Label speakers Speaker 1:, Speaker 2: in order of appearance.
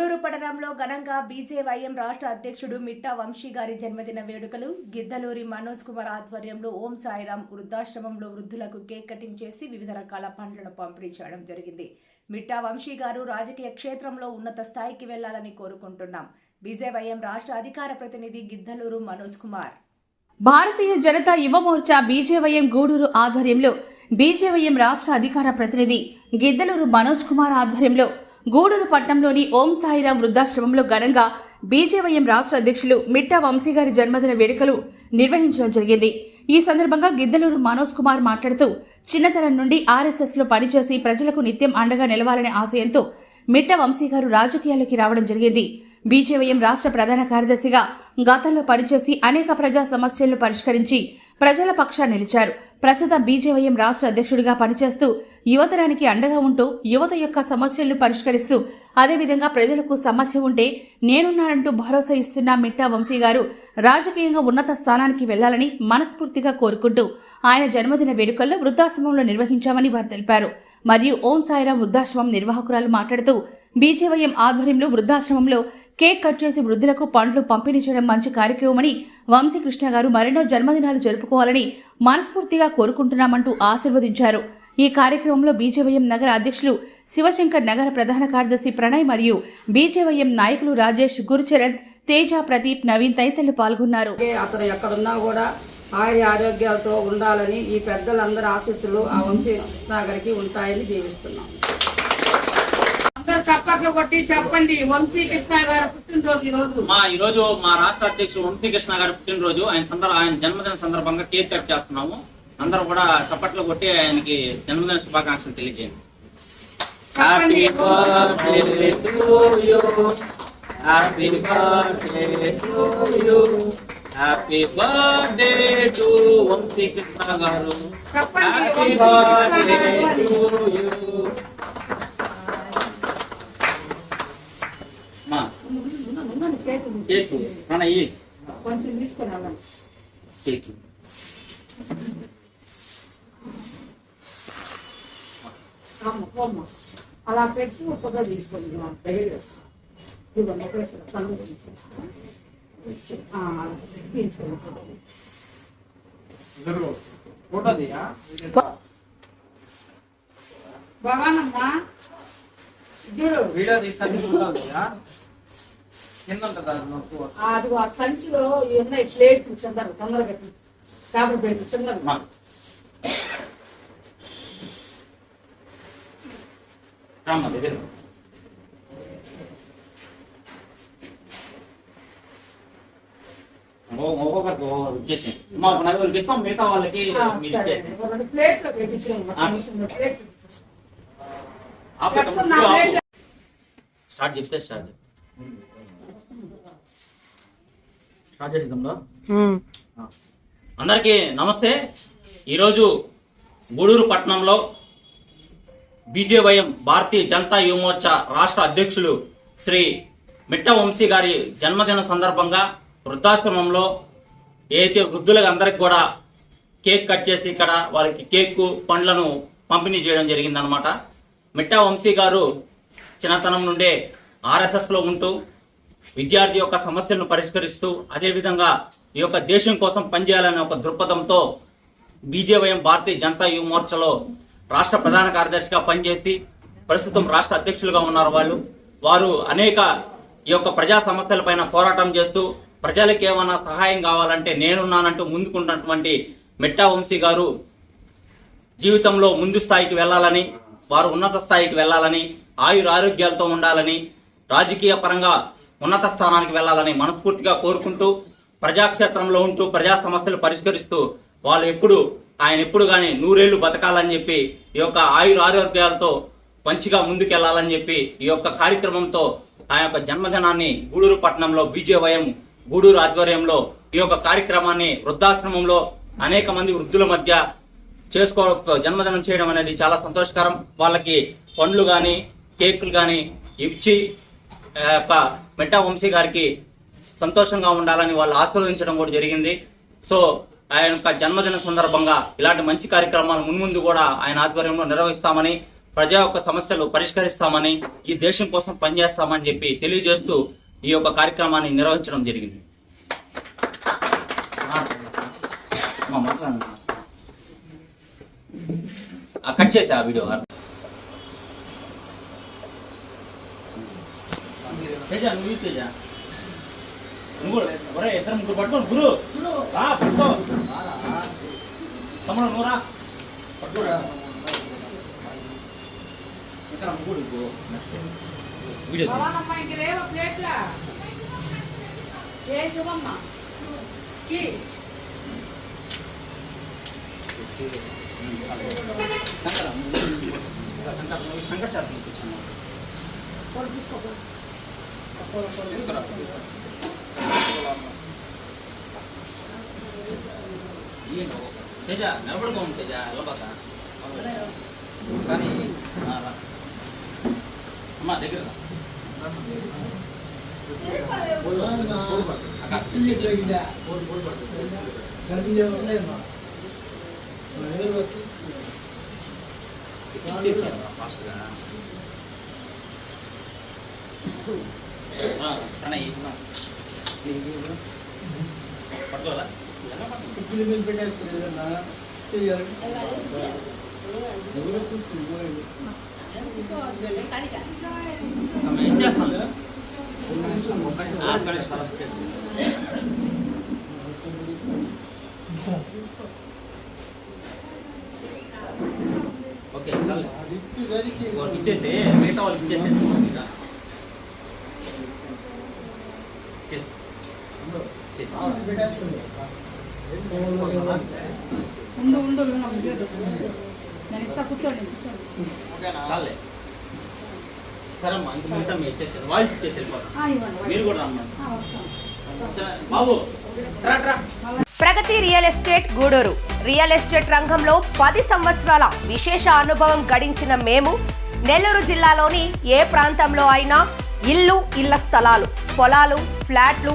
Speaker 1: గూడూరు పట్టణంలో ఘనంగా బీజేవైఎం రాష్ట్ర అధ్యక్షుడు మిట్టా వంశీ గారి జన్మదిన వేడుకలు గిద్దలూరి మనోజ్ కుమార్ ఆధ్వర్యంలో ఓం సాయిరాం వృద్ధాశ్రమంలో వృద్ధులకు కేక్ కటింగ్ చేసి వివిధ రకాల పండ్లను పంపిణీ చేయడం జరిగింది. మిట్టా వంశీ గారు రాజకీయ క్షేత్రంలో ఉన్నత స్థాయికి వెళ్ళాలని కోరుకుంటున్నాం. బీజేవైఎం రాష్ట్ర అధికార ప్రతినిధి గిద్దలూరు మనోజ్ కుమార్.
Speaker 2: భారతీయ జనతా యువ మోర్చా బీజేవైఎం గూడూరు ఆధ్వర్యంలో బీజేవైఎం రాష్ట్ర అధికార ప్రతినిధి గిద్దలూరు మనోజ్ కుమార్ ఆధ్వర్యంలో గూడూరు పట్టణంలోని ఓం సాయిరాం వృద్ధాశ్రమంలో ఘనంగా బీజేవైఎం రాష్ట్ర అధ్యక్షులు మిట్టా వంశీ గారి జన్మదిన వేడుకలు నిర్వహించడం జరిగింది. ఈ సందర్భంగా గిద్దలూరు మనోజ్ కుమార్ మాట్లాడుతూ చిన్నతనం నుండి ఆర్ఎస్ఎస్లో పనిచేసి ప్రజలకు నిత్యం అండగా నిలవాలనే ఆశయంతో మిట్ట వంశీ గారు రాజకీయాల్లోకి రావడం జరిగింది. బీజేవైఎం రాష్ట్ర ప్రధాన కార్యదర్శిగా గతంలో పనిచేసి అనేక ప్రజా సమస్యలను పరిష్కరించి ప్రజల పక్షా నిలిచారు. ప్రస్తుతం బీజేవైఎం రాష్ట్ర అధ్యక్షుడిగా పనిచేస్తూ యువతరానికి అండగా ఉంటూ యువత యొక్క సమస్యలను పరిష్కరిస్తూ అదేవిధంగా ప్రజలకు సమస్య ఉంటే నేనున్నానంటూ భరోసా ఇస్తున్న మిట్టా వంశీ గారు రాజకీయంగా ఉన్నత స్థానానికి వెళ్ళాలని మనస్ఫూర్తిగా కోరుకుంటూ ఆయన జన్మదిన వేడుకల్లో వృద్ధాశ్రమంలో నిర్వహించామని వారు తెలిపారు. మరియు ఓం సాయిరాం వృద్ధాశ్రమం నిర్వాహకురాలు మాట్లాడుతూ బీజేవైఎం ఆధ్వర్యంలో వృద్ధాశ్రమంలో కేక్ కట్ చేసి వృద్ధులకు పండ్లు పంపిణీ చేయడం మంచి కార్యక్రమమని వంశీకృష్ణ గారు మరెన్నో జన్మదినాలు జరుపుకోవాలని మనస్ఫూర్తిగా కోరుకుంటున్నామంటూ ఆశీర్వదించారు. ఈ కార్యక్రమంలో బీజేవైఎం నగర అధ్యక్షులు శివశంకర్ నగర ప్రధాన కార్యదర్శి ప్రణయ్ మరియు బీజేవైఎం నాయకులు రాజేష్ గురుచరణ్ తేజ ప్రదీప్ నవీన్ తదితరులు పాల్గొన్నారు.
Speaker 3: అతను ఎక్కడున్నా కూడా ఆయుర ఆరోగ్యాలతో ఉండాలని ఈ పెద్దలందరి ఆశీస్సులు ఆ వంశీ నాగరికి ఉంటాయని దీవిస్తున్నాం.
Speaker 4: అందరు చప్పట్లు కొట్టి చెప్పండి. వంశీ కృష్ణ గారు పుట్టినరోజు ఈ రోజు.
Speaker 5: మా ఈ రోజు మా రాష్ట్ర అధ్యక్షుడు వంశీకృష్ణ గారి పుట్టినరోజు. ఆయన సందర్భ ఆయన జన్మదిన సందర్భంగా కేక్ కట్ చేస్తున్నాము. అందరూ కూడా చప్పట్లు కొట్టి ఆయనకి జన్మదిన శుభాకాంక్షలు తెలియజేయండి. Happy birthday to you happy birthday to you happy birthday to Vamsikrishna గారు
Speaker 4: చెప్పండి,
Speaker 5: హ్యాపీ బర్త్డే
Speaker 4: గారు.
Speaker 5: టు యు మా కేక్ ప్రణయ్
Speaker 4: కొంచెం తీసుకుని వెళ్ళండి
Speaker 5: కేక్.
Speaker 4: అలా పెట్టి ఒక్కగా తీసుకోండి ఒకేసారి. భవానమ్మా చూడు.
Speaker 5: వీడియో తీసాను వస్తుంది.
Speaker 4: ఆ, అదిగో ఆ సంచిలో ఉన్నాయి ప్లేట్ చందరు తొందరగా పెట్టు. Paper plate Chandru.
Speaker 5: ఒక్కొక్కరికి ఒక్కొక్కరు ఇచ్చేసేయండి. మా ఒక నలుగురికి ఇస్తాం మిగతా వాళ్ళకి.
Speaker 4: ప్లేట్
Speaker 5: స్టార్ట్ చెప్తే స్టార్ట్ అందరికీ నమస్తే. ఈరోజు గూడూరు పట్టణంలో బీజేవైఎం భారతీయ జనతా యువమోర్చా రాష్ట్ర అధ్యక్షులు శ్రీ మిట్ట వంశీ గారి జన్మదిన సందర్భంగా వృద్ధాశ్రమంలో ఏదైతే వృద్ధులకు అందరికి కూడా కేక్ కట్ చేసి ఇక్కడ వారికి కేక్ పండ్లను పంపిణీ చేయడం జరిగిందనమాట మిట్టా వంశీ గారు చిన్నతనం నుండే ఆర్ఎస్ఎస్లో ఉంటూ విద్యార్థి యొక్క సమస్యలను పరిష్కరిస్తూ అదేవిధంగా ఈ యొక్క దేశం కోసం పనిచేయాలనే ఒక దృక్పథంతో బీజేవైఎం భారతీయ జనతా యువ మోర్చాలో రాష్ట్ర ప్రధాన కార్యదర్శిగా పనిచేసి ప్రస్తుతం రాష్ట్ర అధ్యక్షులుగా ఉన్నారు వాళ్ళు. వారు అనేక ఈ యొక్క ప్రజా సమస్యలపైన పోరాటం చేస్తూ ప్రజలకు ఏమైనా సహాయం కావాలంటే నేనున్నానంటూ ముందుకున్నటువంటి మిట్టా వంశీ గారు జీవితంలో ముందు స్థాయికి వెళ్ళాలని వారు ఉన్నత స్థాయికి వెళ్ళాలని ఆయుర ఆరోగ్యాలతో ఉండాలని రాజకీయ పరంగా ఉన్నత స్థానానికి వెళ్ళాలని మనస్ఫూర్తిగా కోరుకుంటూ ప్రజాక్షేత్రంలో ఉంటూ ప్రజా సమస్యలు పరిష్కరిస్తూ వాళ్ళు ఎప్పుడు ఆయన ఎప్పుడు కానీ నూరేళ్ళు బతకాలని చెప్పి ఈ యొక్క ఆయుర ఆరోగ్యాలతో మంచిగా ముందుకెళ్ళాలని చెప్పి ఈ యొక్క కార్యక్రమంతో ఆ యొక్క జన్మదినాన్ని గూడూరు పట్టణంలో బీజేవయం గూడూరు ఆధ్వర్యంలో ఈ యొక్క కార్యక్రమాన్ని వృద్ధాశ్రమంలో అనేక మంది వృద్ధుల మధ్య చేసుకో జన్మదినం చేయడం అనేది చాలా సంతోషకరం. వాళ్ళకి పండ్లు కానీ కేకులు కానీ ఇచ్చి మెట్టా వంశీ గారికి సంతోషంగా ఉండాలని వాళ్ళు ఆశీర్వదించడం కూడా జరిగింది. సో ఆయన యొక్క జన్మదిన సందర్భంగా ఇలాంటి మంచి కార్యక్రమాలు మున్ముందు కూడా ఆయన ఆధ్వర్యంలో నిర్వహిస్తామని ప్రజా యొక్క సమస్యలు పరిష్కరిస్తామని ఈ దేశం కోసం పనిచేస్తామని చెప్పి తెలియజేస్తూ ఈ యొక్క కార్యక్రమాన్ని నిర్వహించడం జరిగింది. ఆ, కట్ చేసా ఆ వీడియో. తేజ నువ్వు తేజ నువ్వు ఒరే ఇద్దరు ముగ్గురు పట్టుకోండి గురు రా పట్టుకో తమ్ముడు నువ్వు రా పట్టుకోరా ఇక్కడ ముగ్గురు వీడియో
Speaker 4: ప్లేట్లా
Speaker 5: ఏంటి? తేజ నిలబడుకో తేజ నిలబక కానీ అమ్మా దగ్గర ఫాస్ట్గా. ఏం చేస్తాం. ఓకే ఇచ్చేస్తే మిగతా వాళ్ళకి ఇచ్చేసేయండి
Speaker 4: ఉండు ఉండు నేను ఇస్తా కూర్చోండి కూర్చోండి
Speaker 5: సరే అమ్మా ఇంక మీరు ఇచ్చేసారు వాయిస్ ఇచ్చేసి మీరు కూడా రమ్మని బాబు రా రా
Speaker 6: Pragati real estate Gudur. Real estate రంగంలో పది సంవత్సరాల విశేష అనుభవం గడించిన మేము నెల్లూరు జిల్లాలోని ఏ ప్రాంతంలో అయినా ఇల్లు ఇళ్ళ స్థలాలు పొలాలు ఫ్లాట్లు